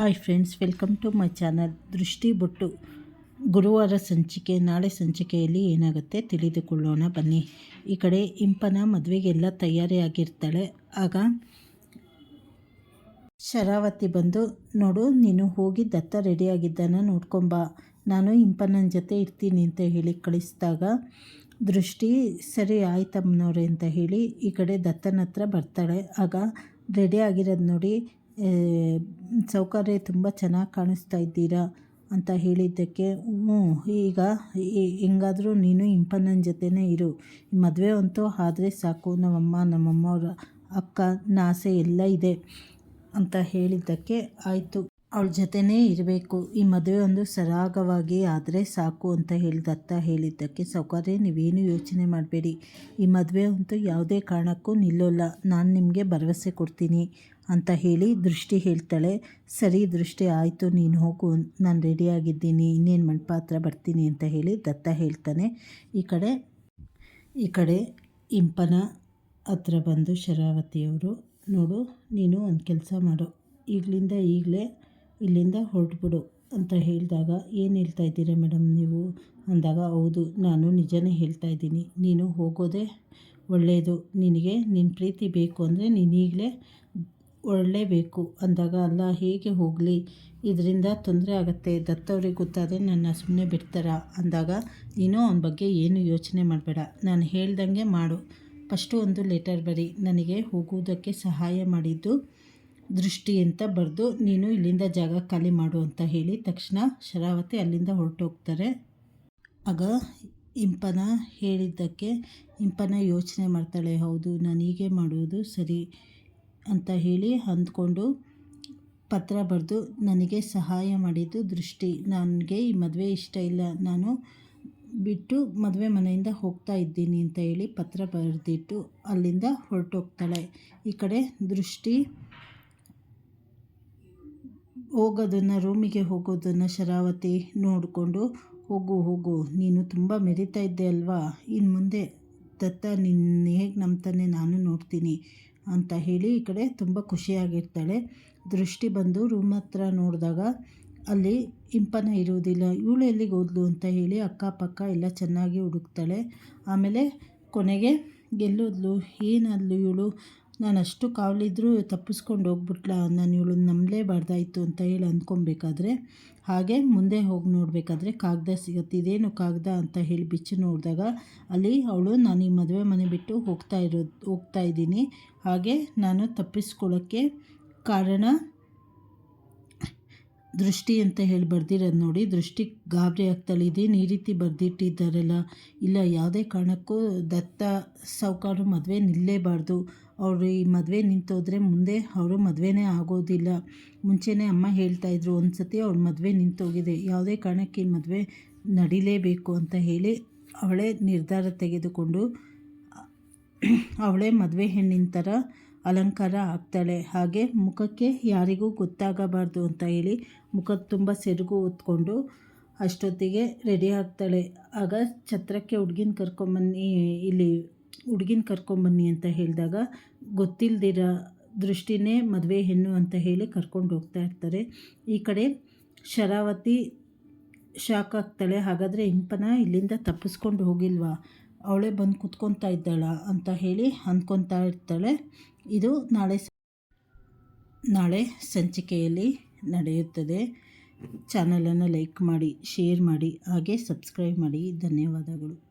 Hi friends, welcome to my channel Drishti Bottu. ಗುರುವಾರ ಸಂಚಿಕೆ, ನಾಳೆ ಸಂಚಿಕೆಯಲ್ಲಿ ಏನಾಗುತ್ತೆ ತಿಳಿದುಕೊಳ್ಳೋಣ ಬನ್ನಿ. ಈ ಕಡೆ ಇಂಪನ ಮದುವೆಗೆಲ್ಲ ತಯಾರಿಯಾಗಿರ್ತಾಳೆ. ಆಗ ಶರಾವತಿ ಬಂದು, ನೋಡು, ನೀನು ಹೋಗಿ ದತ್ತ ರೆಡಿಯಾಗಿದ್ದಾನ ನೋಡ್ಕೊಂಬ. ನಾನು ಇಂಪನ ಜೊತೆ ಇರ್ತೀನಿ ಅಂತ ಹೇಳಿ ಕಳಿಸಿದಾಗ, ದೃಷ್ಟಿ, ಸರಿ ಆಯ್ತಮ್ಮನವ್ರೆ ಅಂತ ಹೇಳಿ ಈ ಕಡೆ ದತ್ತನ ಹತ್ರ ಬರ್ತಾಳೆ. ಆಗ ರೆಡಿ ಆಗಿರೋದು ನೋಡಿ ಸೌಕರ್ಯ ತುಂಬ ಚೆನ್ನಾಗಿ ಕಾಣಿಸ್ತಾ ಇದ್ದೀರಾ ಅಂತ ಹೇಳಿದ್ದಕ್ಕೆ, ಹ್ಞೂ, ಈಗ ಹೆಂಗಾದರೂ ನೀನು ಇಂಪಣ್ಣನ ಜೊತೆನೇ ಇರು. ಮದುವೆ ಅಂತೂ ಆದರೆ ಸಾಕು. ನಮ್ಮಮ್ಮ, ನಮ್ಮಮ್ಮವ್ರ ಅಕ್ಕ ಆಸೆ ಎಲ್ಲ ಇದೆ ಅಂತ ಹೇಳಿದ್ದಕ್ಕೆ, ಆಯಿತು, ಅವಳ ಜೊತೆನೇ ಇರಬೇಕು. ಈ ಮದುವೆ ಒಂದು ಸರಾಗವಾಗಿ ಆದರೆ ಸಾಕು ಅಂತ ಹೇಳಿದತ್ತ ಹೇಳಿದ್ದಕ್ಕೆ, ಸೌಕರ್ಯ, ನೀವೇನು ಯೋಚನೆ ಮಾಡಬೇಡಿ. ಈ ಮದುವೆ ಅಂತೂ ಯಾವುದೇ ಕಾರಣಕ್ಕೂ ನಿಲ್ಲೋಲ್ಲ. ನಾನು ನಿಮಗೆ ಭರವಸೆ ಕೊಡ್ತೀನಿ. ಅಂತ ಹೇಳಿ ದೃಷ್ಟಿ ಹೇಳ್ತಾಳೆ. ಸರಿ ದೃಷ್ಟಿ, ಆಯಿತು, ನೀನು ಹೋಗು, ನಾನು ರೆಡಿಯಾಗಿದ್ದೀನಿ ಇನ್ನೇನು ಮಂಟಪ ಹತ್ರ ಬರ್ತೀನಿ ಅಂತ ಹೇಳಿ ದತ್ತ ಹೇಳ್ತಾನೆ. ಈ ಕಡೆ ಈ ಕಡೆ ಇಂಪನ ಹತ್ರ ಬಂದು ಶರಾವತಿಯವರು, ನೋಡು, ನೀನು ಒಂದು ಕೆಲಸ ಮಾಡು. ಈಗಲಿಂದ ಈಗಲೇ ಇಲ್ಲಿಂದ ಹೊರಟ್ಬಿಡು ಅಂತ ಹೇಳಿದಾಗ ಏನು ಹೇಳ್ತಾ ಇದ್ದೀರಾ ಮೇಡಮ್ ನೀವು? ಅಂದಾಗ, ಹೌದು, ನಾನು ನಿಜನೇ ಹೇಳ್ತಾ ಇದ್ದೀನಿ. ನೀನು ಹೋಗೋದೇ ಒಳ್ಳೆಯದು ನಿನಗೆ ನಿನ್ನ ಪ್ರೀತಿ ಬೇಕು ಅಂದರೆ ನೀನು ಈಗಲೇ ಒಳ್ಳೇಬೇಕು. ಅಂದಾಗ, ಅಲ್ಲ, ಹೇಗೆ ಹೋಗಲಿ? ಇದರಿಂದ ತೊಂದರೆ ಆಗುತ್ತೆ. ದತ್ತವ್ರಿಗೆ ಗೊತ್ತಾದರೆ ನನ್ನ ಸುಮ್ಮನೆ ಬಿಡ್ತಾರ ಅಂದಾಗ, ನೀನು ಅವನ ಬಗ್ಗೆ ಏನು ಯೋಚನೆ ಮಾಡಬೇಡ. ನಾನು ಹೇಳ್ದಂಗೆ ಮಾಡು. ಫಸ್ಟು ಒಂದು ಲೆಟರ್ ಬರಿ. ನನಗೆ ಹೋಗುವುದಕ್ಕೆ ಸಹಾಯ ಮಾಡಿದ್ದು ದೃಷ್ಟಿ ಅಂತ ಬರೆದು, ನೀನು ಇಲ್ಲಿಂದ ಜಾಗ ಖಾಲಿ ಮಾಡು ಅಂತ ಹೇಳಿ ತಕ್ಷಣ ಶರಾವತಿ ಅಲ್ಲಿಂದ ಹೊರಟೋಗ್ತಾರೆ. ಆಗ ಇಂಪನ ಹೇಳಿದ್ದಕ್ಕೆ, ಇಂಪನ ಯೋಚನೆ ಮಾಡ್ತಾಳೆ. ಹೌದು, ನಾನು ಹೀಗೆ ಮಾಡುವುದು ಸರಿ. ಅಂತ ಹೇಳಿ ಅಂದ್ಕೊಂಡು ಪತ್ರ ಬರೆದು ನನಗೆ ಸಹಾಯ ಮಾಡಿದ್ದು ದೃಷ್ಟಿ. ನನಗೆ ಈ ಮದುವೆ ಇಷ್ಟ ಇಲ್ಲ. ನಾನು ಬಿಟ್ಟು ಮದುವೆ ಮನೆಯಿಂದ ಹೋಗ್ತಾ ಇದ್ದೀನಿ ಅಂತ ಹೇಳಿ ಪತ್ರ ಬರೆದಿಟ್ಟು ಅಲ್ಲಿಂದ ಹೊರಟೋಗ್ತಾಳೆ. ಈ ಕಡೆ ದೃಷ್ಟಿ ಹೋಗೋದನ್ನು, ರೂಮಿಗೆ ಹೋಗೋದನ್ನು ಶರಾವತಿ ನೋಡಿಕೊಂಡು, ಹೋಗು ಹೋಗು, ನೀನು ತುಂಬ ಮೆರಿತಾ ಇದ್ದೆ ಅಲ್ವಾ? ಇನ್ನು ಮುಂದೆ ದತ್ತ ನಿನ್ನ ಹೇಗೆ ನಂಬ್ತಾನೆ ನಾನು ನೋಡ್ತೀನಿ. ಅಂತ ಹೇಳಿ ಈ ಕಡೆ ತುಂಬ ಖುಷಿಯಾಗಿರ್ತಾಳೆ. ದೃಷ್ಟಿ ಬಂದು ರೂಮ್ ಹತ್ರ ನೋಡಿದಾಗ ಅಲ್ಲಿ ಇಂಪನ ಇರುವುದಿಲ್ಲ. ಇವಳು ಎಲ್ಲಿಗೆ ಹೋದ್ಲು ಅಂತ ಹೇಳಿ ಅಕ್ಕಪಕ್ಕ ಎಲ್ಲ ಚೆನ್ನಾಗಿ ಹುಡುಕ್ತಾಳೆ. ಆಮೇಲೆ ಕೊನೆಗೆ ಗೆಲ್ಲೋದ್ಲು. ಏನಾದ್ಲು ಇವಳು? ನಾನು ಅಷ್ಟು ಕಾವಲಿದ್ರೂ ತಪ್ಪಿಸ್ಕೊಂಡು ಹೋಗ್ಬಿಟ್ಲ? ನಾನು ಇವಳು ನಂಬಲೇಬಾರ್ದಾಯಿತು ಅಂತ ಹೇಳಿ ಅಂದ್ಕೊಬೇಕಾದ್ರೆ, ಹಾಗೆ ಮುಂದೆ ಹೋಗಿ ನೋಡಬೇಕಾದ್ರೆ ಕಾಗದ ಸಿಗುತ್ತೆ, ಇದೇನು ಕಾಗದ ಅಂತ ಹೇಳಿ ಬಿಚ್ಚಿ ನೋಡಿದಾಗ ಅಲ್ಲಿ ಅವಳು, ನಾನು ಈ ಮದುವೆ ಮನೆ ಬಿಟ್ಟು ಹೋಗ್ತಾ ಇರೋ ಹೋಗ್ತಾ ಇದ್ದೀನಿ. ಹಾಗೆ ನಾನು ತಪ್ಪಿಸ್ಕೊಳ್ಳೋಕ್ಕೆ ಕಾರಣ ದೃಷ್ಟಿ ಅಂತ ಹೇಳಿ ಬರ್ದಿರೋದು ನೋಡಿ, ದೃಷ್ಟಿ ಗಾಬರಿ ಆಗ್ತಾಳೆ. ಇದೇನು ಈ ರೀತಿ ಬರೆದಿಟ್ಟಿದ್ದಾರಲ್ಲ? ಇಲ್ಲ, ಯಾವುದೇ ಕಾರಣಕ್ಕೂ ದತ್ತ ಸಾವುಕಾರು ಮದುವೆ ನಿಲ್ಲೇಬಾರ್ದು. ಅವರು ಈ ಮದುವೆ ನಿಂತೋದ್ರೆ ಮುಂದೆ ಅವರು ಮದುವೆನೇ ಆಗೋದಿಲ್ಲ. ಮುಂಚೆನೇ ಅಮ್ಮ ಹೇಳ್ತಾಯಿದ್ರು ಒಂದು ಸತಿ ಅವ್ರ ಮದುವೆ ನಿಂತೋಗಿದೆ. ಯಾವುದೇ ಕಾರಣಕ್ಕೆ ಈ ಮದುವೆ ನಡಿಲೇಬೇಕು ಅಂತ ಹೇಳಿ ಅವಳೇ ನಿರ್ಧಾರ ತೆಗೆದುಕೊಂಡು, ಅವಳೇ ಮದುವೆ ಹೆಣ್ಣಿನ ಥರ ಅಲಂಕಾರ ಆಗ್ತಾಳೆ. ಹಾಗೆ ಮುಖಕ್ಕೆ ಯಾರಿಗೂ ಗೊತ್ತಾಗಬಾರ್ದು ಅಂತ ಹೇಳಿ ಮುಖದ ತುಂಬ ಸೆರಗು ಹೊತ್ಕೊಂಡು ಅಷ್ಟೊತ್ತಿಗೆ ರೆಡಿ ಆಗ್ತಾಳೆ. ಆಗ ಛತ್ರಕ್ಕೆ ಹುಡ್ಗಿನ ಕರ್ಕೊಂಬನ್ನಿ, ಇಲ್ಲಿ ಹುಡುಗಿನ ಕರ್ಕೊಂಬನ್ನಿ ಅಂತ ಹೇಳಿದಾಗ ಗೊತ್ತಿಲ್ಲದಿರ ದೃಷ್ಟಿನೇ ಮದುವೆ ಹೆಣ್ಣು ಅಂತ ಹೇಳಿ ಕರ್ಕೊಂಡು ಹೋಗ್ತಾ ಇರ್ತಾರೆ. ಈ ಕಡೆ ಶರಾವತಿ ಶಾಕ್ ಆಗ್ತಾಳೆ. ಹಾಗಾದರೆ ಇಂಪನ ಇಲ್ಲಿಂದ ತಪ್ಪಿಸ್ಕೊಂಡು ಹೋಗಿಲ್ವಾ? ಅವಳೇ ಬಂದು ಕುತ್ಕೊತಾ ಇದ್ದಾಳ ಅಂತ ಹೇಳಿ ಅಂದ್ಕೊತಾ ಇರ್ತಾಳೆ. ಇದು ನಾಳೆ ನಾಳೆ ಸಂಚಿಕೆಯಲ್ಲಿ ನಡೆಯುತ್ತದೆ. ಚಾನಲನ್ನು ಲೈಕ್ ಮಾಡಿ, ಶೇರ್ ಮಾಡಿ, ಹಾಗೆ ಸಬ್ಸ್ಕ್ರೈಬ್ ಮಾಡಿ. ಧನ್ಯವಾದಗಳು.